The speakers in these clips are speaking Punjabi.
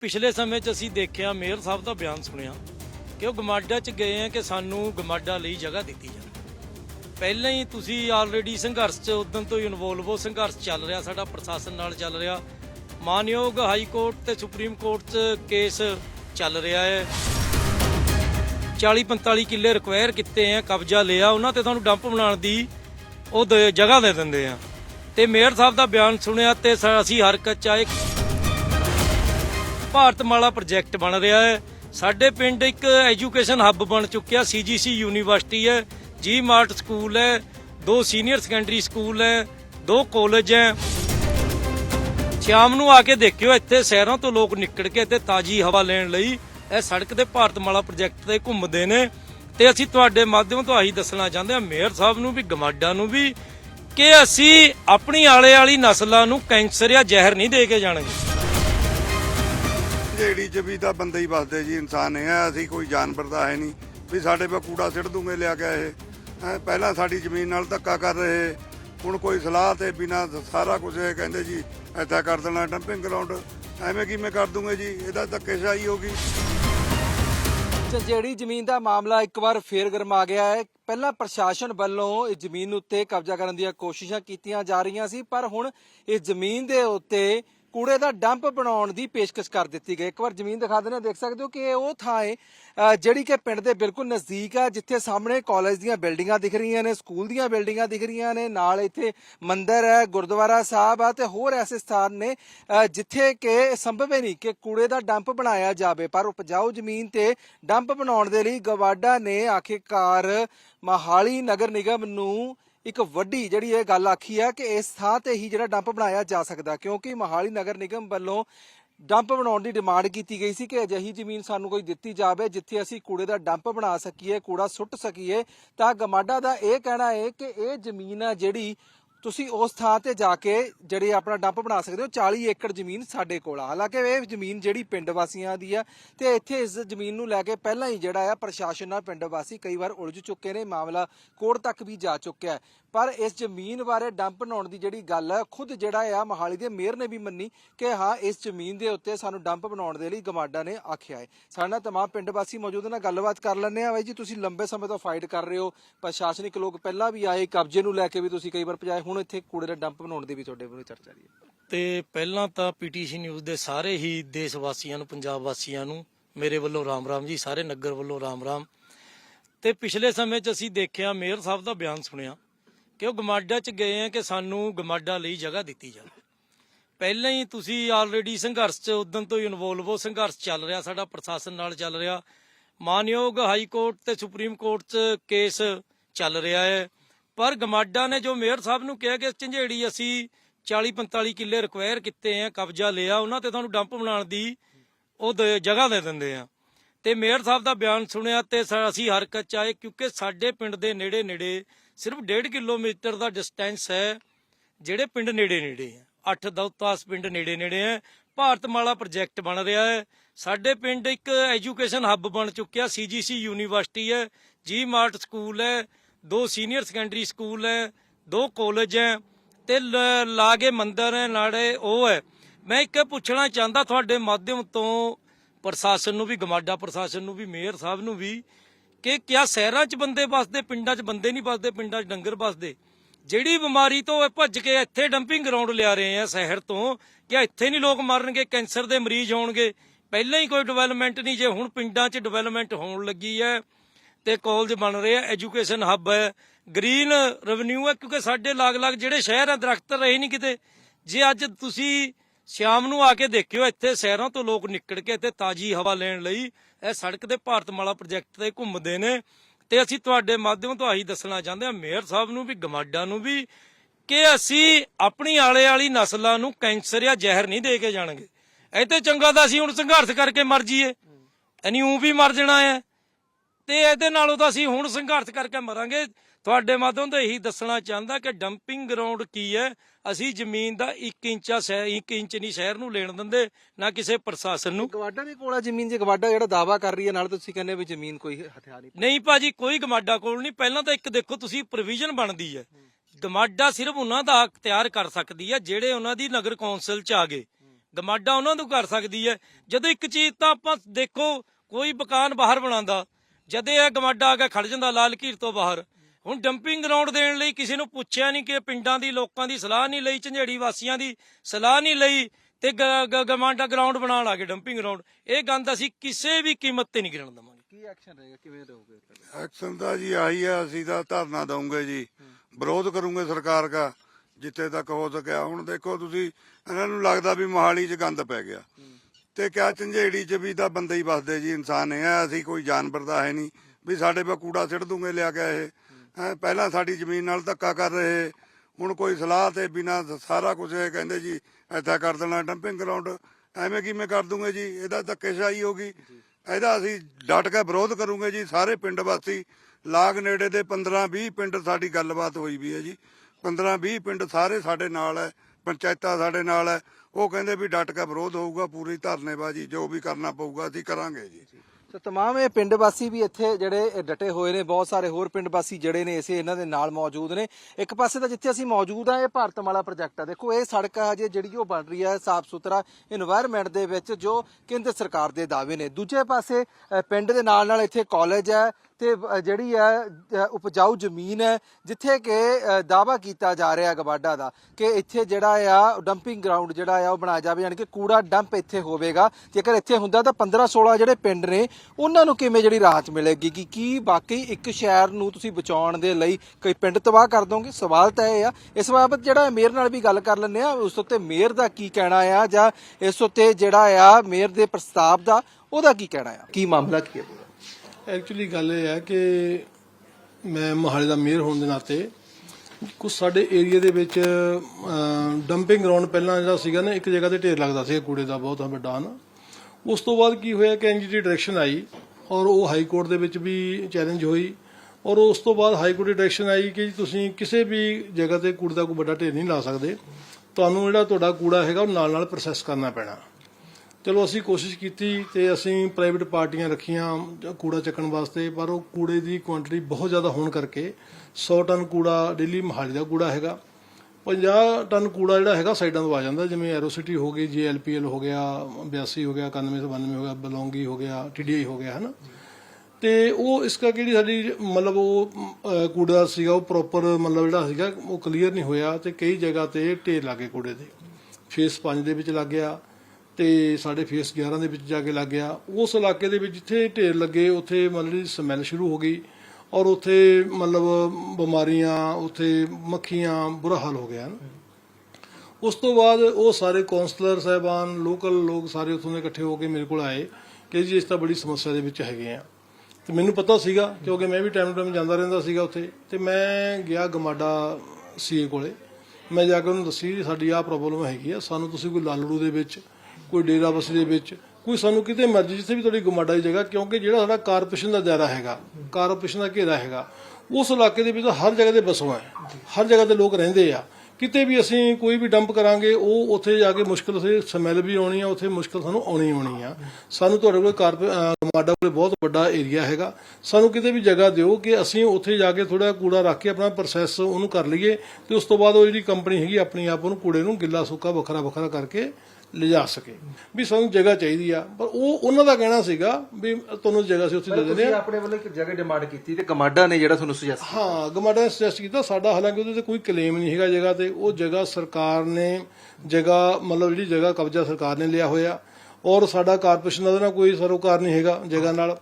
ਪਿਛਲੇ ਸਮੇਂ 'ਚ ਅਸੀਂ ਦੇਖਿਆ, ਮੇਅਰ ਸਾਹਿਬ ਦਾ ਬਿਆਨ ਸੁਣਿਆ ਕਿ ਉਹ ਗਮਾਡਾ 'ਚ ਗਏ ਆ ਕਿ ਸਾਨੂੰ ਗਮਾਡਾ ਲਈ ਜਗ੍ਹਾ ਦਿੱਤੀ ਜਾਵੇ। ਪਹਿਲਾਂ ਹੀ ਤੁਸੀਂ ਆਲਰੇਡੀ ਸੰਘਰਸ਼ 'ਚ ਉਦੋਂ ਤੋਂ ਹੀ ਇਨਵੋਲਵ ਹੋ, ਸੰਘਰਸ਼ ਚੱਲ ਰਿਹਾ, ਸਾਡਾ ਪ੍ਰਸ਼ਾਸਨ ਨਾਲ ਚੱਲ ਰਿਹਾ। ਮਾਨਯੋਗ ਹਾਈ ਕੋਰਟ ਤੇ ਸੁਪਰੀਮ ਕੋਰਟ 'ਚ ਕੇਸ ਚੱਲ ਰਿਹਾ ਹੈ। 40 45 ਕਿੱਲੇ ਰਿਕਵਾਇਰ ਕੀਤੇ ਆ, ਕਬਜ਼ਾ ਲਿਆ, ਉਹਨਾਂ ਤੇ ਤੁਹਾਨੂੰ ਡੰਪ ਬਣਾਉਣ ਦੀ ਉਹ ਦੇ- ਜਗ੍ਹਾ ਦੇ ਦਿੰਦੇ ਆ। ਤੇ ਮੇਅਰ ਸਾਹਿਬ ਦਾ ਬਿਆਨ ਸੁਣਿਆ ਤੇ ਅਸੀਂ ਹਰਕਤ ਚ ਆਏ। ਭਾਰਤਮਾਲਾ ਪ੍ਰੋਜੈਕਟ ਬਣ ਰਿਹਾ ਹੈ। ਸਾਡੇ ਪਿੰਡ ਇੱਕ ਐਜੂਕੇਸ਼ਨ ਹੱਬ ਬਣ ਚੁੱਕਿਆ, ਸੀਜੀਸੀ ਯੂਨੀਵਰਸਿਟੀ ਹੈ। ਜੀ ਮਾਰਟ ਸਕੂਲ ਹੈ, ਦੋ ਸੀਨੀਅਰ ਸੈਕੰਡਰੀ ਸਕੂਲ ਹੈ, ਦੋ ਕਾਲਜ ਹੈ। ਸ਼ਾਮ ਨੂੰ ਆ ਕੇ ਦੇਖਿਓ, ਇੱਥੇ ਸ਼ਹਿਰਾਂ ਤੋਂ ਲੋਕ ਨਿਕਲ ਕੇ ਤੇ ਤਾਜੀ ਹਵਾ ਲੈਣ ਲਈ ਇਹ ਸੜਕ ਤੇ ਭਾਰਤ ਮਾਲਾ ਪ੍ਰੋਜੈਕਟ ਤੇ ਘੁੰਮਦੇ ਨੇ। ਤੇ ਅਸੀਂ ਤੁਹਾਡੇ ਮਾਧਿਅਮ ਤੋਂ ਆਹੀ ਦੱਸਣਾ ਚਾਹੁੰਦੇ ਹਾਂ, ਮੇਅਰ ਸਾਹਿਬ ਨੂੰ ਵੀ, ਗਮਾਡਾ ਨੂੰ ਵੀ, ਕਿ ਅਸੀਂ ਆਪਣੀ ਆਲੇ ਵਾਲੀ ਨਸਲਾਂ ਨੂੰ ਕੈਂਸਰ ਜਾਂ ਜ਼ਹਿਰ ਨਹੀਂ ਦੇ ਕੇ ਜਾਣਗੇ। ਜਿਹੜੀ ਚ ਵੀ ਤਾਂ ਬੰਦੇ ਹੀ ਵਸਦੇ ਜੀ ਇਨਸਾਨ ਹੈ ਅਸੀਂ ਕੋਈ ਜਾਨਵਰ ਤਾਂ ਹੈ ਨਹੀਂ। ਵੀ ਸਾਡੇ ਪਾ ਕੂੜਾ ਸਿੱਟ ਦੂਗੇ ਲਿਆ ਕੇ ਇਹ। ਹੈਂ, ਪਹਿਲਾਂ ਸਾਡੀ ਜ਼ਮੀਨ ਨਾਲ ਧੱਕਾ ਕਰ ਰਹੇ। ਹੁਣ ਕੋਈ ਸਲਾਹ ਤੇ ਬਿਨਾ ਸਾਰਾ ਕੁਝ ਇਹ ਕਹਿੰਦੇ ਜੀ ਐਦਾਂ ਕਰ ਦੇਣਾ ਡੰਪਿੰਗ ਗਰਾਊਂਡ ਐਵੇਂ ਕਿਵੇਂ ਕਰ ਦੂਗੇ ਜੀ? ਇਹਦਾ ਧੱਕੇਸ਼ਾਹੀ ਹੋਗੀ ਝੰਜੇੜੀ ਜ਼ਮੀਨ ਦਾ ਮਾਮਲਾ ਇੱਕ ਵਾਰ ਫੇਰ ਗਰਮਾ ਗਿਆ ਹੈ। ਪਹਿਲਾਂ ਪ੍ਰਸ਼ਾਸਨ ਵੱਲੋਂ ਇਸ ਜ਼ਮੀਨ ਉੱਤੇ ਕਬਜ਼ਾ ਕਰਨ ਦੀਆਂ ਕੋਸ਼ਿਸ਼ਾਂ ਕੀਤੀਆਂ ਜਾ ਰਹੀਆਂ ਸੀ ਪਰ ਹੁਣ ਇਸ ਜ਼ਮੀਨ ਦੇ ਉੱਤੇ ਕੂੜੇ ਦਾ ਡੰਪ ਬਣਾਉਣ ਦੀ ਪੇਸ਼ਕਸ਼ ਕਰ ਦਿੱਤੀ ਗਈ। ਇੱਕ ਵਾਰ ਜ਼ਮੀਨ ਦਿਖਾ ਦਿੰਦੇ ਦੇਖ ਸਕਦੇ ਹੋ ਕਿ ਇਹ ਉਹ ਥਾਂ ਹੈ ਅ, ਜਿਹੜੀ ਕਿ ਪਿੰਡ ਦੇ ਬਿਲਕੁਲ ਨਜ਼ਦੀਕ ਆ ਜਿੱਥੇ ਸਾਹਮਣੇ ਕਾਲਜ ਦੀਆਂ ਬਿਲਡਿੰਗਾਂ ਦਿਖ ਰਹੀਆਂ ਨੇ ਸਕੂਲ ਦੀਆਂ ਬਿਲਡਿੰਗਾਂ ਦਿਖ ਰਹੀਆਂ ਨੇ ਨਾਲ ਇੱਥੇ ਮੰਦਿਰ ਹੈ ਗੁਰਦੁਆਰਾ ਸਾਹਿਬ ਆ ਤੇ ਹੋਰ ਐਸੇ ਸਥਾਨ ਨੇ ਅ, ਜਿੱਥੇ ਕਿ ਸੰਭਵ ਹੀ ਨਹੀਂ ਕਿ ਕੂੜੇ ਦਾ ਡੰਪ ਬਣਾਇਆ ਜਾਵੇ ਪਰ ਉਪਜਾਊ ਜ਼ਮੀਨ ਤੇ ਡੰਪ ਬਣਾਉਣ ਦੇ ਲਈ ਗਵਾਡਾ ਨੇ ਆਖਿਰਕਾਰ ਮਹਾਲੀ ਨਗਰ ਨਿਗਮ ਨੂੰ ਇੱਕ ਵੱਡੀ ਜਿਹੜੀ ਇਹ ਗੱਲ ਆਖੀ ਹੈ ਕਿ ਇਸ ਥਾਂ ਤੇ ਹੀ ਜਿਹੜਾ ਡੰਪ ਬਣਾਇਆ ਜਾ ਸਕਦਾ, ਕਿਉਂਕਿ ਮਹਾਲੀ ਨਗਰ ਨਿਗਮ ਵੱਲੋਂ ਡੰਪ ਬਣਾਉਣ ਦੀ ਡਿਮਾਂਡ ਕੀਤੀ ਗਈ ਸੀ ਕਿ ਅਜਿਹੀ ਜ਼ਮੀਨ ਸਾਨੂੰ ਕੋਈ ਦਿੱਤੀ ਜਾਵੇ, ਜਿੱਥੇ ਅਸੀਂ ਕੂੜੇ ਦਾ ਡੰਪ ਬਣਾ ਸਕੀਏ, ਕੂੜਾ ਸੁੱਟ ਸਕੀਏ। ਤਾਂ ਗਮਾਡਾ ਦਾ ਇਹ ਕਹਿਣਾ ਹੈ ਕਿ ਇਹ ਜ਼ਮੀਨ ਆ ਜਿਹੜੀ ਤੁਸੀਂ ਉਸ ਥਾਂ ਤੇ ਜਾ ਕੇ ਜਿਹੜੇ ਆਪਣਾ ਡੰਪ ਬਣਾ ਸਕਦੇ ਹੋ 40 ਏਕੜ ਜ਼ਮੀਨ ਸਾਡੇ ਕੋਲ ਆ। ਹਾਲਾਂਕਿ ਇਹ ਜ਼ਮੀਨ ਜਿਹੜੀ ਪਿੰਡ ਵਾਸੀਆਂ ਦੀ ਆ, ਤੇ ਇੱਥੇ ਇਸ ਜ਼ਮੀਨ ਨੂੰ ਲੈ ਕੇ ਪਹਿਲਾਂ ਹੀ ਜਿਹੜਾ ਆ ਪ੍ਰਸ਼ਾਸਨ ਨਾਲ ਪਿੰਡ ਵਾਸੀ ਕਈ ਵਾਰ ਉਲਝ ਚੁੱਕੇ ਨੇ, ਮਾਮਲਾ ਕੋਰਟ ਤੱਕ ਵੀ ਜਾ ਚੁੱਕਿਆ ਹੈ। ਪਰ ਇਸ ਜ਼ਮੀਨ ਬਾਰੇ ਡੰਪ ਬਣਾਉਣ ਦੀ ਜਿਹੜੀ ਗੱਲ ਹੈ ਖੁਦ ਜਿਹੜਾ ਆ ਮਹਾਲੀ ਦੇ ਮੇਅਰ ਨੇ ਵੀ ਮੰਨੀ ਕਿ ਹਾਂ, ਇਸ ਜ਼ਮੀਨ ਦੇ ਉੱਤੇ ਸਾਨੂੰ ਡੰਪ ਬਣਾਉਣ ਦੇ ਲਈ ਗਮਾਡਾ ਨੇ ਆਖਿਆ ਹੈ। ਸਾਡੇ ਤਮਾਮ ਪਿੰਡ ਵਾਸੀ ਮੌਜੂਦ ਨੇ, ਗੱਲਬਾਤ ਕਰ ਲੈਂਦੇ ਆ ਬਾਈ ਜੀ, ਤੁਸੀਂ ਲੰਬੇ ਸਮੇਂ ਤੋਂ ਫਾਈਟ ਕਰ ਰਹੇ ਹੋ, ਪ੍ਰਸ਼ਾਸਨਿਕ ਲੋਕ ਪਹਿਲਾਂ ਵੀ ਆਏ, ਕਬਜ਼ੇ ਨੂੰ ਲੈ ਕੇ ਵੀ ਤੁਸੀਂ ਕਈ ਵਾਰ ਭਜਾਏ, ਹੁਣ ਇੱਥੇ ਕੂੜੇ ਦਾ ਡੰਪ ਬਣਾਉਣ ਦੀ ਵੀ ਤੁਹਾਡੇ ਵੱਲੋਂ ਚਰਚਾ ਰਹੀ ਹੈ। ਤੇ ਪਹਿਲਾਂ ਤਾਂ ਪੀਟੀਸੀ ਨਿਊਜ਼ ਦੇ ਸਾਰੇ ਹੀ ਦੇਸ਼ ਵਾਸੀਆਂ ਨੂੰ, ਪੰਜਾਬ ਵਾਸੀਆਂ ਨੂੰ, ਮੇਰੇ ਵੱਲੋਂ ਰਾਮ ਰਾਮ ਜੀ, ਸਾਰੇ ਨਗਰ ਵੱਲੋਂ ਰਾਮ ਰਾਮ। ਤੇ ਪਿਛਲੇ ਸਮੇਂ 'ਚ ਅਸੀਂ ਦੇਖਿਆ, ਮੇਅਰ ਸਾਹਿਬ ਦਾ ਬਿਆਨ ਸੁਣਿਆ। ਕਿ ਉਹ ਗਮਾਡਾ 'ਚ ਗਏ ਆ ਕਿ ਸਾਨੂੰ ਗਮਾਡਾ ਲਈ ਜਗ੍ਹਾ ਦਿੱਤੀ ਜਾਵੇ। ਪਹਿਲਾਂ ਹੀ ਤੁਸੀਂ ਆਲਰੇਡੀ ਸੰਘਰਸ਼ 'ਚ, ਉਦੋਂ ਤੋਂ ਹੀ ਇਨਵੋਲਵ ਹੋ, ਸੰਘਰਸ਼ ਚੱਲ ਰਿਹਾ, ਸਾਡਾ ਪ੍ਰਸ਼ਾਸਨ ਨਾਲ ਚੱਲ ਰਿਹਾ। ਮਾਨਯੋਗ ਹਾਈ ਕੋਰਟ ਤੇ ਸੁਪਰੀਮ ਕੋਰਟ 'ਚ ਕੇਸ ਚੱਲ ਰਿਹਾ ਹੈ। ਪਰ ਗਮਾਡਾ ਨੇ ਜੋ ਮੇਅਰ ਸਾਹਿਬ ਨੂੰ ਕਿਹਾ ਕਿ ਝੰਜੇੜੀ ਅਸੀਂ 40 45 ਕਿੱਲੇ ਰਿਕਵਾਇਰ ਕੀਤੇ ਆ, ਕਬਜ਼ਾ ਲਿਆ, ਉਹਨਾਂ ਤੇ ਤੁਹਾਨੂੰ ਡੰਪ ਬਣਾਉਣ ਦੀ ਉਹ ਦੇ- ਜਗ੍ਹਾ ਦੇ ਦਿੰਦੇ ਆ। ਤੇ ਮੇਅਰ ਸਾਹਿਬ ਦਾ ਬਿਆਨ ਸੁਣਿਆ ਤੇ ਸ- ਅਸੀਂ ਹਰਕਤ ਚ ਆਏ ਕਿਉਂਕਿ ਸਾਡੇ ਪਿੰਡ ਦੇ ਨੇੜੇ ਨੇੜੇ ਸਿਰਫ 1.5 ਕਿਲੋਮੀਟਰ ਦਾ ਡਿਸਟੈਂਸ ਹੈ, ਜਿਹੜੇ ਪਿੰਡ ਨੇੜੇ ਨੇੜੇ ਆ 8 10 ਪਿੰਡ ਨੇੜੇ ਨੇੜੇ ਆ ਭਾਰਤਮਾਲਾ ਪ੍ਰੋਜੈਕਟ ਬਣ ਰਿਹਾ ਹੈ। ਸਾਡੇ ਪਿੰਡ ਇੱਕ ਐਜੂਕੇਸ਼ਨ ਹੱਬ ਬਣ ਚੁੱਕਿਆ ਸੀਜੀਸੀ ਯੂਨੀਵਰਸਿਟੀ ਹੈ। ਜੀ ਮਾਰਟ ਸਕੂਲ ਹੈ। ਦੋ ਸੀਨੀਅਰ ਸੈਕੰਡਰੀ ਸਕੂਲ ਹੈ। ਦੋ ਕਾਲਜ ਹੈ। ਤੇ ਲ- ਲਾਗੇ ਮੰਦਰ ਹੈ, ਨਾਲੇ ਉਹ ਹੈ। ਮੈਂ ਇੱਕ ਪੁੱਛਣਾ ਚਾਹੁੰਦਾ ਤੁਹਾਡੇ ਮਾਧਿਅਮ ਤੋਂ ਪ੍ਰਸ਼ਾਸਨ ਨੂੰ ਵੀ, ਗਮਾਡਾ ਪ੍ਰਸ਼ਾਸਨ ਨੂੰ ਵੀ, ਮੇਅਰ ਸਾਹਿਬ ਨੂੰ ਵੀ ਕਿ ਕਿਆ ਸ਼ਹਿਰਾਂ 'ਚ ਬੰਦੇ ਵੱਸਦੇ, ਪਿੰਡਾਂ 'ਚ ਬੰਦੇ ਨਹੀਂ ਵੱਸਦੇ, ਪਿੰਡਾਂ 'ਚ ਡੰਗਰ ਵੱਸਦੇ? ਜਿਹੜੀ ਬਿਮਾਰੀ ਤੋਂ ਇਹ ਭੱਜ ਕੇ ਇੱਥੇ ਡੰਪਿੰਗ ਗਰਾਊਂਡ ਲਿਆ ਰਹੇ ਆ ਸ਼ਹਿਰ ਤੋਂ ਕਿ ਇੱਥੇ ਨਹੀਂ ਲੋਕ ਮਰਨਗੇ, ਕੈਂਸਰ ਦੇ ਮਰੀਜ਼ ਹੋਣਗੇ? ਪਹਿਲਾਂ ਹੀ ਕੋਈ ਡਿਵੈਲਪਮੈਂਟ ਨਹੀਂ, ਜੇ ਹੁਣ ਪਿੰਡਾਂ 'ਚ ਡਿਵੈਲਪਮੈਂਟ ਹੋਣ ਲੱਗੀ ਹੈ ਤੇ ਕਾਲਜ ਬਣ ਰਹੇ ਆ ਐਜੂਕੇਸ਼ਨ ਹੱਬ ਹੈ। ਗ੍ਰੀਨ ਰੈਵਨਿਊ ਹੈ, ਕਿਉਂਕਿ ਸਾਡੇ ਲਾਗ-ਲਾਗ ਜਿਹੜੇ ਸ਼ਹਿਰ ਆ, ਦਰਖਤ ਰਹੇ ਨਹੀਂ ਕਿਤੇ। ਜੇ ਅੱਜ ਤੁਸੀਂ ਸ਼ਾਮ ਨੂੰ ਆ ਕੇ ਦੇਖਿਓ, ਇੱਥੇ ਸ਼ਹਿਰਾਂ ਤੋਂ ਲੋਕ ਨਿਕਲ ਕੇ ਇੱਥੇ ਤਾਜੀ ਹਵਾ ਲੈਣ ਲਈ ਇਹ ਸੜਕ ਤੇ ਭਾਰਤਮਾਲਾ ਪ੍ਰੋਜੈਕਟ ਤੇ ਘੁੰਮਦੇ ਨੇ ਤੇ ਅਸੀਂ ਤੁਹਾਡੇ ਮਾਧਿਅਮ ਤੋਂ ਆਹੀ ਦੱਸਣਾ ਚਾਹੁੰਦੇ ਹਾਂ, ਮੇਅਰ ਸਾਹਿਬ ਨੂੰ ਵੀ, ਗਮਾਡਾ ਨੂੰ ਵੀ, ਕਿ ਅਸੀਂ ਆਪਣੀ ਆਲੇ ਵਾਲੀ ਨਸਲਾਂ ਨੂੰ ਕੈਂਸਰ ਜਾਂ ਜ਼ਹਿਰ ਨਹੀਂ ਦੇ ਕੇ ਜਾਣਗੇ। ਇਹ ਤੇ ਚੰਗਾ ਤਾਂ ਅਸੀਂ ਹੁਣ ਸੰਘਰਸ਼ ਕਰਕੇ ਮਰ ਜਾਈਏ। ਅਨੀ ਉਹ ਵੀ ਮਰ ਜਾਣਾ ਹੈ। ਤੇ ਇਹਦੇ ਨਾਲੋਂ ਤਾਂ ਅਸੀਂ ਹੁਣ ਸੰਘਰਸ਼ ਕਰਕੇ ਮਰਾਂਗੇ। ਤੁਹਾਡੇ ਮਾਧਿਅਮ ਤੋਂ ਇਹੀ ਦੱਸਣਾ ਚਾਹੁੰਦਾ ਕਿ ਡੰਪਿੰਗ ਗਰਾਊਂਡ ਕੀ ਹੈ? ਅਸੀਂ ਜ਼ਮੀਨ ਦਾ 1 ਇੰਚਾ 1 ਇੰਚ ਨਹੀਂ ਸ਼ਹਿਰ ਨੂੰ ਲੈਣ ਦਿੰਦੇ ਨਾ ਕਿਸੇ ਪ੍ਰਸ਼ਾਸਨ ਨੂੰ। ਗਵਾਡਾ ਦੇ ਕੋਲ ਆ ਜ਼ਮੀਨ ਜੇ ਗਵਾਡਾ ਜਿਹੜਾ ਦਾਵਾ ਕਰ ਰਹੀ ਹੈ ਨਾਲ ਤੁਸੀਂ ਕਹਿੰਦੇ ਵੀ ਜ਼ਮੀਨ ਕੋਈ ਹਥਿਆਰ ਨਹੀਂ। ਨਹੀਂ ਭਾਜੀ ਕੋਈ ਗਮਾਡਾ ਕੋਲ ਨਹੀਂ। ਪਹਿਲਾਂ ਤਾਂ ਇੱਕ ਦੇਖੋ ਤੁਸੀਂ ਪ੍ਰੋਵੀਜ਼ਨ ਬਣਦੀ ਹੈ। ਗਮਾਡਾ ਸਿਰਫ ਉਹਨਾਂ ਦਾ ਅਖਤਿਆਰ ਕਰ ਸਕਦੀ ਹੈ ਜਿਹੜੇ ਉਹਨਾਂ ਦੀ ਨਗਰ ਕੌਂਸਲ ਚ ਆ ਗਏ। ਗਮਾਡਾ ਉਹਨਾਂ ਨੂੰ ਕਰ ਸਕਦੀ ਹੈ। ਜਦੋਂ ਇੱਕ ਚੀਜ਼ ਤਾਂ ਆਪਾਂ ਦੇਖੋ ਕੋਈ ਮਕਾਨ ਬਾਹਰ ਬਣਾਉਂਦਾ ਜਦੇ ਇਹ ਗਮਾਡਾ ਆ ਕੇ ਖੜ ਜਾਂਦਾ ਲਾਲ ਘੀਰ ਤੋਂ ਬਾਹਰ ਹੁਣ ਡੰਪਿੰਗ ਗਰਾਊਂਡ ਦੇਣ ਲਈ ਕਿਸੇ ਨੂੰ ਪੁੱਛਿਆ ਨਹੀਂ ਕਿ ਪਿੰਡਾਂ ਦੀ ਲੋਕਾਂ ਦੀ ਸਲਾਹ ਨਹੀਂ ਲਈ ਝੰਜੇੜੀ ਵਾਸੀਆਂ ਦੀ ਸਲਾਹ ਨਹੀਂ ਲਈ ਤੇ ਗਮਾਡਾ ਗਰਾਊਂਡ ਬਣਾਉਣ ਲੱਗੇ ਡੰਪਿੰਗ ਗਰਾਊਂਡ ਇਹ ਗੰਦ ਅਸੀਂ ਕਿਸੇ ਵੀ ਕੀਮਤ ਤੇ ਨਹੀਂ ਗਿਰਨ ਦੇਵਾਂਗੇ। ਕੀ ਐਕਸ਼ਨ ਰਹੇਗਾ? ਕਿਵੇਂ ਰਹੋਗੇ ਐਕਸ਼ਨ ਤਾਂ ਜੀ ਆਹੀ ਆ ਅਸੀਂ ਤਾਂ ਧਰਨਾ ਦਵਾਂਗੇ ਜੀ। ਵਿਰੋਧ ਕਰੂੰਗੇ ਸਰਕਾਰ ਦਾ ਜਿੱਥੇ ਤੱਕ ਹੋ ਸਕਿਆ। ਹੁਣ ਦੇਖੋ ਤੁਸੀਂ ਇਹਨਾਂ ਨੂੰ ਲੱਗਦਾ ਵੀ ਮੋਹਾਲੀ 'ਚ ਗੰਦ ਪੈ ਗਿਆ। ਤੇ ਕਿਆ ਝੰਜੇੜੀ 'ਚ ਵੀ ਤਾਂ ਬੰਦੇ ਹੀ ਵਸਦੇ ਜੀ ਇਨਸਾਨ ਹੈ ਅਸੀਂ ਕੋਈ ਜਾਨਵਰ ਤਾਂ ਹੈ ਨਹੀਂ। ਵੀ ਸਾਡੇ 'ਤੇ ਕੂੜਾ ਸਿੱਟ ਦੂੰਗੇ ਲਿਆ ਕੇ ਇਹ। ਹੈਂ, ਪਹਿਲਾਂ ਸਾਡੀ ਜ਼ਮੀਨ ਨਾਲ ਧੱਕਾ ਕਰ ਰਹੇ। ਹੁਣ ਕੋਈ ਸਲਾਹ ਤੇ ਬਿਨਾ ਸਾਰਾ ਕੁਝ ਕਹਿੰਦੇ ਜੀ ਏਦਾਂ ਕਰ ਦੇਣਾ ਡੰਪਿੰਗ ਗਰਾਊਂਡ ਐਵੇਂ ਕਿਵੇਂ ਕਰ ਦੂੰਗੇ ਜੀ? ਇਹਦਾ ਧੱਕੇਸ਼ਾਹੀ ਹੋਗੀ ਇਹਦਾ ਅਸੀਂ ਡਟ ਕੇ ਵਿਰੋਧ ਕਰੂੰਗੇ ਜੀ ਸਾਰੇ ਪਿੰਡ ਵਾਸੀ। ਲਾਗ ਨੇੜੇ ਦੇ 15 20 ਪਿੰਡ ਸਾਡੀ ਗੱਲਬਾਤ ਹੋਈ ਵੀ ਹੈ ਜੀ। 15 20 ਪਿੰਡ ਸਾਰੇ ਸਾਡੇ ਨਾਲ ਹੈ ਪੰਚਾਇਤਾਂ ਸਾਡੇ ਨਾਲ ਹੈ। ਉਹ ਕਹਿੰਦੇ ਵੀ ਡਟ ਕੇ ਵਿਰੋਧ ਹੋਊਗਾ ਪੂਰੀ ਧਰਨੇਬਾਜ਼ੀ ਜੋ ਵੀ ਕਰਨਾ ਪਊਗਾ ਅਸੀਂ ਕਰਾਂਗੇ ਜੀ। ਸੋ ਤਮਾਮ ਇਹ ਪਿੰਡ ਵਾਸੀ ਵੀ ਇੱਥੇ ਜਿਹੜੇ ਡਟੇ ਹੋਏ ਨੇ, ਬਹੁਤ ਸਾਰੇ ਹੋਰ ਪਿੰਡ ਵਾਸੀ ਜਿਹੜੇ ਨੇ ਇਸੇ ਇਹਨਾਂ ਦੇ ਨਾਲ ਮੌਜੂਦ ਨੇ। ਇੱਕ ਪਾਸੇ ਤਾਂ ਜਿੱਥੇ ਅਸੀਂ ਮੌਜੂਦ ਆ ਇਹ ਭਾਰਤਮਾਲਾ ਪ੍ਰੋਜੈਕਟ ਆ। ਦੇਖੋ, ਇਹ ਸੜਕ ਆ ਜੇ ਜਿਹੜੀ ਉਹ ਬਣ ਰਹੀ ਹੈ ਸਾਫ਼ ਸੁਥਰਾ এনवायरमेंट ਦੇ ਵਿੱਚ ਜੋ ਕੇਂਦਰ ਸਰਕਾਰ ਦੇ ਦਾਅਵੇ ਨੇ। ਦੂਜੇ ਪਾਸੇ ਪਿੰਡ ਦੇ ਨਾਲ ਨਾਲ ਇੱਥੇ ਕਾਲਜ ਹੈ ਤੇ ਜਿਹੜੀ ਹੈ ਉਪਜਾਊ ਜ਼ਮੀਨ ਹੈ ਜਿੱਥੇ ਕਿ ਅ, ਦਾਅਵਾ ਕੀਤਾ ਜਾ ਰਿਹਾ ਗਵਾਡਾ ਦਾ ਕਿ ਇੱਥੇ ਜਿਹੜਾ ਆ ਡੰਪਿੰਗ ਗਰਾਊਂਡ ਜਿਹੜਾ ਆ ਉਹ ਬਣਾਇਆ ਜਾਵੇ ਯਾਨੀ ਕਿ ਕੂੜਾ ਡੰਪ ਇੱਥੇ ਹੋਵੇਗਾ। ਜੇਕਰ ਇੱਥੇ ਹੁੰਦਾ ਤਾਂ 15 16 ਜਿਹੜੇ ਪਿੰਡ ਨੇ ਉਹਨਾਂ ਨੂੰ ਕਿਵੇਂ ਜਿਹੜੀ ਰਾਹਤ ਮਿਲੇਗੀ? ਕਿ ਕੀ ਵਾਕਈ ਇੱਕ ਸ਼ਹਿਰ ਨੂੰ ਤੁਸੀਂ ਬਚਾਉਣ ਦੇ ਲਈ ਕੋਈ ਪਿੰਡ ਤਬਾਹ ਕਰ ਦੋਗੇ? ਸਵਾਲ ਤਾਂ ਇਹ ਆ। ਇਸ ਬਾਬਤ ਜਿਹੜਾ ਮੇਅਰ ਨਾਲ ਵੀ ਗੱਲ ਕਰ ਲੈਂਦੇ ਆ ਉਸ ਉੱਤੇ ਮੇਅਰ ਦਾ ਕੀ ਕਹਿਣਾ ਆ ਜਾਂ ਇਸ ਉੱਤੇ ਜਿਹੜਾ ਆ ਮੇਅਰ ਦੇ ਪ੍ਰਸਤਾਵ ਦਾ ਉਹਦਾ ਕੀ ਕਹਿਣਾ ਆ? ਕੀ ਮਾਮਲਾ ਕੀ ਹੈ? ਐਕਚੁਅਲੀ ਗੱਲ ਇਹ ਹੈ ਕਿ ਮੈਂ ਮੋਹਾਲੀ ਦਾ ਮੇਅਰ ਹੋਣ ਦੇ ਨਾਤੇ ਕੁਝ ਸਾਡੇ ਏਰੀਆ ਦੇ ਵਿੱਚ ਡੰਪਿੰਗ ਗਰਾਊਂਡ ਪਹਿਲਾਂ ਜਿਹੜਾ ਸੀਗਾ ਨਾ, ਇੱਕ ਜਗ੍ਹਾ ਤੇ ਢੇਰ ਲੱਗਦਾ ਸੀ ਕੂੜੇ ਦਾ ਬਹੁਤ ਵੱਡਾ ਨਾ ਉਸ ਤੋਂ ਬਾਅਦ ਕੀ ਹੋਇਆ ਕਿ ਐਨਜੀਟੀ ਡਾਇਰੈਕਸ਼ਨ ਆਈ ਔਰ ਉਹ ਹਾਈ ਕੋਰਟ ਦੇ ਵਿੱਚ ਵੀ ਚੈਲੰਜ ਹੋਈ ਔਰ ਉਸ ਤੋਂ ਬਾਅਦ ਹਾਈ ਕੋਰਟ ਦੀ ਡਾਇਰੈਕਸ਼ਨ ਆਈ ਕਿ ਜੀ ਤੁਸੀਂ ਕਿਸੇ ਵੀ ਜਗ੍ਹਾ ਤੇ ਕੂੜੇ ਦਾ ਕੋਈ ਵੱਡਾ ਢੇਰ ਨਹੀਂ ਲਾ ਸਕਦੇ। ਤੁਹਾਨੂੰ ਜਿਹੜਾ ਤੁਹਾਡਾ ਕੂੜਾ ਹੈਗਾ, ਉਹ ਨਾਲ ਨਾਲ ਪ੍ਰੋਸੈਸ ਕਰਨਾ ਪੈਣਾ। ਚਲੋ, ਅਸੀਂ ਕੋਸ਼ਿਸ਼ ਕੀਤੀ ਤੇ ਅਸੀਂ ਪ੍ਰਾਈਵੇਟ ਪਾਰਟੀਆਂ ਰੱਖੀਆਂ ਕੂੜਾ ਚੱਕਣ ਵਾਸਤੇ, ਪਰ ਉਹ ਕੂੜੇ ਦੀ ਕੁਆਂਟੀਟੀ ਬਹੁਤ ਜ਼ਿਆਦਾ ਹੋਣ ਕਰਕੇ 100 ਟਨ ਕੂੜਾ ਡੇਲੀ ਮਹਾਲੀ ਦਾ ਕੂੜਾ ਹੈਗਾ। 50 ਟਨ ਕੂੜਾ ਜਿਹੜਾ ਹੈਗਾ, ਸਾਈਡਾਂ ਤੋਂ ਆ ਜਾਂਦਾ, ਜਿਵੇਂ ਐਰੋਸਿਟੀ ਹੋ ਗਈ ਜੀਐਲਪੀਐਲ ਹੋ ਗਿਆ 82 ਹੋ ਗਿਆ 91 92 ਹੋ ਗਿਆ, ਬਲੌਂਗੀ ਹੋ ਗਿਆ ਟੀਡੀਆਈ ਹੋ ਗਿਆ, ਹਨਾ। ਤੇ ਉਹ ਇਸ ਕਰਕੇ ਜਿਹੜੀ ਸਾਡੀ ਮਤਲਬ ਉਹ ਕੂੜਾ ਸੀਗਾ, ਉਹ ਪ੍ਰੋਪਰ ਮਤਲਬ ਜਿਹੜਾ ਸੀਗਾ, ਉਹ ਕਲੀਅਰ ਨਹੀਂ ਹੋਇਆ ਤੇ ਕਈ ਜਗ੍ਹਾ ਤੇ ਢੇਰ ਲੱਗੇ ਕੂੜੇ ਦੇ। ਫੇਸ 5 ਦੇ ਵਿੱਚ ਲੱਗ ਗਿਆ। ਤੇ ਸਾਡੇ ਫੇਸ 11 ਦੇ ਵਿੱਚ ਜਾ ਕੇ ਲੱਗ ਗਿਆ। ਉਸ ਇਲਾਕੇ ਦੇ ਵਿੱਚ ਜਿੱਥੇ ਢੇਰ ਲੱਗੇ, ਉੱਥੇ ਮਤਲਬ ਜਿਹੜੀ ਸਮੈਲ ਸ਼ੁਰੂ ਹੋ ਗਈ ਔਰ ਉੱਥੇ ਮਤਲਬ ਬਿਮਾਰੀਆਂ, ਉੱਥੇ ਮੱਖੀਆਂ ਬੁਰਾ ਹਾਲ ਹੋ ਗਿਆ। ਨਾ ਉਸ ਤੋਂ ਬਾਅਦ ਉਹ ਸਾਰੇ ਕਾਉਂਸਲਰ ਸਾਹਿਬਾਨ, ਲੋਕਲ ਲੋਕ ਸਾਰੇ ਉੱਥੋਂ ਦੇ ਇਕੱਠੇ ਹੋ ਕੇ ਮੇਰੇ ਕੋਲ ਆਏ ਕਿ ਜੀ ਇਸ ਤਾਂ ਬੜੀ ਸਮੱਸਿਆ ਦੇ ਵਿੱਚ ਹੈਗੇ ਆ। ਤੇ ਮੈਨੂੰ ਪਤਾ ਸੀਗਾ ਕਿਉਂਕਿ ਮੈਂ ਵੀ ਟਾਈਮ ਟੂ ਟਾਈਮ ਜਾਂਦਾ ਰਹਿੰਦਾ ਸੀਗਾ ਉੱਥੇ ਤੇ ਮੈਂ ਗਿਆ ਗਮਾਡਾ ਸੀਏ ਕੋਲੇ। ਮੈਂ ਜਾ ਕੇ ਉਹਨੂੰ ਦੱਸੀ, ਸਾਡੀ ਆਹ ਪ੍ਰੋਬਲਮ ਹੈਗੀ ਆ, ਸਾਨੂੰ ਤੁਸੀਂ ਕੋਈ ਲਾਲੜੂ ਦੇ ਵਿੱਚ ਕੋਈ ਡੇਰਾ ਬਸੀ ਦੇ ਵਿੱਚ, ਕੋਈ ਸਾਨੂੰ ਕਿਤੇ ਮਰਜ਼ੀ ਜਿੱਥੇ ਵੀ ਤੁਹਾਡੀ ਗਮਾਡਾ ਦੀ ਜਗ੍ਹਾ, ਕਿਉਂਕਿ ਜਿਹੜਾ ਸਾਡਾ ਕਾਰਪੋਰੇਸ਼ਨ ਦਾ ਦਾਇਰਾ ਹੈਗਾ, ਕਾਰਪੋਰੇਸ਼ਨ ਦਾ ਘੇਰਾ ਹੈਗਾ, ਉਸ ਇਲਾਕੇ ਦੇ ਵਿੱਚ ਹਰ ਜਗ੍ਹਾ ਦੇ ਬਸਵਾ ਹੈ, ਹਰ ਜਗ੍ਹਾ ਦੇ ਲੋਕ ਰਹਿੰਦੇ ਆ। ਕਿਤੇ ਵੀ ਅਸੀਂ ਕੋਈ ਵੀ ਡੰਪ ਕਰਾਂਗੇ, ਉਹ ਉੱਥੇ ਜਾ ਕੇ ਮੁਸ਼ਕਲ ਉਸੇ ਸਮੈਲ ਵੀ ਆਉਣੀ ਆ, ਉੱਥੇ ਮੁਸ਼ਕਲ ਸਾਨੂੰ ਆਉਣੀ ਆਉਣੀ ਆ। ਸਾਨੂੰ ਤੁਹਾਡੇ ਕੋਲ ਕਾਰਪ ਮਾਡਾ ਕੋਲ ਬਹੁਤ ਵੱਡਾ ਏਰੀਆ ਹੈਗਾ। ਸਾਨੂੰ ਕਿਤੇ ਵੀ ਜਗ੍ਹਾ ਦਿਓ ਕਿ ਅਸੀਂ ਉੱਥੇ ਜਾ ਕੇ ਥੋੜਾ ਕੂੜਾ ਰੱਖ ਕੇ ਆਪਣਾ ਪ੍ਰੋਸੈਸ ਉਹਨੂੰ ਕਰ ਲਈਏ, ਤੇ ਉਸ ਤੋਂ ਬਾਅਦ ਉਹ ਜਿਹੜੀ ਕੰਪਨੀ ਹੈਗੀ, ਆਪਣੀ ਆਪ ਉਹਨੂੰ ਕੂੜੇ ਨੂੰ ਗਿੱਲਾ, ਸੁੱਕਾ ਵੱਖਰਾ ਵੱਖਰਾ ਕਰਕੇ ਲਿਜਾ ਸਕੇ। ਵੀ ਸਾਨੂੰ ਜਗ੍ਹਾ ਚਾਹੀਦੀ ਆ। ਪਰ ਉਹ ਉਹਨਾਂ ਦਾ ਕਹਿਣਾ ਸੀਗਾ ਵੀ ਤੁਹਾਨੂੰ ਜਗ੍ਹਾ ਸੀ ਉੱਥੇ ਦੇ ਦਿੰਦੇ ਤੁਸੀਂ ਆ। ਆਪਣੇ ਵੱਲੋਂ ਇੱਕ ਜਗ੍ਹਾ ਡਿਮਾਂਡ ਕੀਤੀ ਤੇ ਕਮਾਡਾ ਨੇ ਜਿਹੜਾ ਤੁਹਾਨੂੰ ਸੁਜੈਸਟ ਹਾਂ ਗਮਾਡਾ ਨੇ ਸੁਜੈਸਟ ਕੀਤਾ। ਸਾਡਾ ਹਾਲਾਂਕਿ ਉਹਦੇ ਤੇ ਕੋਈ ਕਲੇਮ ਨਹੀਂ ਹੈਗਾ ਜਗ੍ਹਾ ਤੇ। ਉਹ ਜਗ੍ਹਾ ਸਰਕਾਰ ਨੇ ਜਗ੍ਹਾ ਮਤਲਬ ਜਿਹੜੀ ਜਗ੍ਹਾ ਕਬਜ਼ਾ ਸਰਕਾਰ ਨੇ ਲਿਆ ਹੋਇਆ। ਔਰ ਸਾਡਾ ਕਾਰਪੋਰੇਸ਼ਨ ਦਾ ਉਹਦੇ ਨਾਲ ਕੋਈ ਸਰੋਕਾਰ ਨਹੀਂ ਹੈਗਾ ਜਗ੍ਹਾ ਨਾਲ।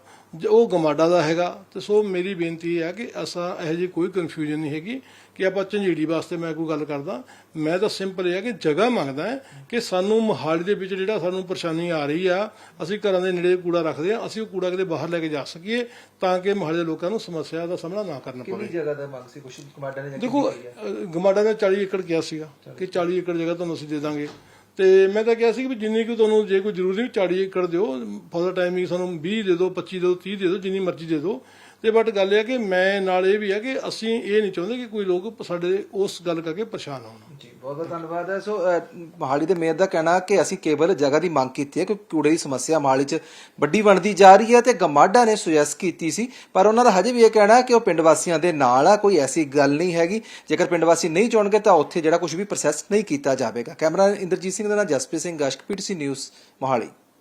ਉਹ ਗਮਾਡਾ ਦਾ ਹੈਗਾ ਤੇ ਸੋ ਮੇਰੀ ਬੇਨਤੀ ਹੈ ਕਿ ਅਸਾਂ ਇਹੋ ਜਿਹੀ ਕੋਈ ਕਨਫਿਊਜ਼ਨ ਨਹੀਂ ਹੈਗੀ ਕਿ ਆਪਾਂ ਝੰਜੀੜੀ ਵਾਸਤੇ ਮੈਂ ਕੋਈ ਗੱਲ ਕਰਦਾ। ਮੈਂ ਤਾਂ ਸਿੰਪਲ ਇਹ ਹੈ ਕਿ ਜਗ੍ਹਾ ਮੰਗਦਾ ਹੈ ਕਿ ਸਾਨੂੰ ਮੋਹਾਲੀ ਦੇ ਵਿੱਚ ਜਿਹੜਾ ਸਾਨੂੰ ਪਰੇਸ਼ਾਨੀ ਆ ਰਹੀ ਆ ਅਸੀਂ ਘਰਾਂ ਦੇ ਨੇੜੇ ਕੂੜਾ ਰੱਖਦੇ ਆ ਅਸੀਂ ਉਹ ਕੂੜਾ ਕਿਤੇ ਬਾਹਰ ਲੈ ਕੇ ਜਾ ਸਕੀਏ ਤਾਂ ਕਿ ਮੋਹਾਲੀ ਦੇ ਲੋਕਾਂ ਨੂੰ ਸਮੱਸਿਆ ਦਾ ਸਾਹਮਣਾ ਨਾ ਕਰਨਾ ਪਵੇ। ਕਿੰਨੀ ਜਗ੍ਹਾ ਦਾ ਮੰਗ ਸੀ? ਕੁਛ ਕਮਾਡਾ ਨੇ ਜਾਂ ਦੇਖੋ ਗਮਾਡਾ ਨੇ 40 ਏਕੜ ਕਿਹਾ ਸੀਗਾ ਕਿ 40 ਏਕੜ ਜਗ੍ਹਾ ਤੁਹਾਨੂੰ ਅਸੀਂ ਦੇ ਦਾਂਗੇ। ਤੇ ਮੈਂ ਤਾਂ ਕਿਹਾ ਸੀ ਕਿ ਵੀ ਜਿੰਨੀ ਕੁ ਤੁਹਾਨੂੰ ਜੇ ਕੋਈ ਜ਼ਰੂਰੀ ਨਹੀਂ 40 ਏਕੜ ਦਿਓ ਫॉर ਟਾਈਮਿੰਗ ਸਾਨੂੰ 20 ਦੇ ਦਿਓ 25 ਦੇ ਦਿਓ 30 ਦੇ ਦਿਓ, ਜਿੰਨੀ ਮਰਜ਼ੀ ਦੇ ਦਿਓ। ਤੇ ਬਟ ਗੱਲ ਇਹ ਹੈ ਕਿ ਮੈਂ ਨਾਲ ਇਹ ਵੀ ਹੈ ਕਿ ਅਸੀਂ ਇਹ ਨਹੀਂ ਚਾਹੁੰਦੇ ਕਿ ਕੋਈ ਲੋਕ ਸਾਡੇ ਉਸ ਗੱਲ ਕਰਕੇ ਪਰੇਸ਼ਾਨ ਹੋਣ। ਜੀ ਬਹੁਤ ਬਹੁਤ ਧੰਨਵਾਦ ਹੈ। ਸੋ ਅ, ਮੋਹਾਲੀ ਦੇ ਮੇਅਰ ਦਾ ਕਹਿਣਾ ਕਿ ਅਸੀਂ ਕੇਵਲ ਜਗ੍ਹਾ ਦੀ ਮੰਗ ਕੀਤੀ ਹੈ ਕਿ ਕੂੜੇ ਦੀ ਸਮੱਸਿਆ ਮੋਹਾਲੀ 'ਚ ਵੱਡੀ ਬਣਦੀ ਜਾ ਰਹੀ ਹੈ ਤੇ ਗਮਾਡਾ ਨੇ ਸੁਜੈਸਟ ਕੀਤੀ ਸੀ। ਪਰ ਉਹਨਾਂ ਦਾ ਹਜੇ ਵੀ ਇਹ ਕਹਿਣਾ ਹੈ ਕਿ ਉਹ ਪਿੰਡ ਵਾਸੀਆਂ ਦੇ ਨਾਲ ਆ ਕੋਈ ਐਸੀ ਗੱਲ ਨਹੀਂ ਹੈਗੀ। ਜੇਕਰ ਪਿੰਡ ਵਾਸੀ ਨਹੀਂ ਚੁਣਗੇ ਤਾਂ ਉੱਥੇ ਜਿਹੜਾ ਕੁਝ ਵੀ ਪ੍ਰੋਸੈਸ ਨਹੀਂ ਕੀਤਾ ਜਾਵੇਗਾ। ਕੈਮਰਾ ਇੰਦਰਜੀਤ ਸਿੰਘ ਦੇ ਨਾਲ ਜਸਪ੍ਰੀਤ ਸਿੰਘ ਗਸ਼ਕ ਸੀ ਨਿਊਜ਼ ਮੋਹਾਲੀ।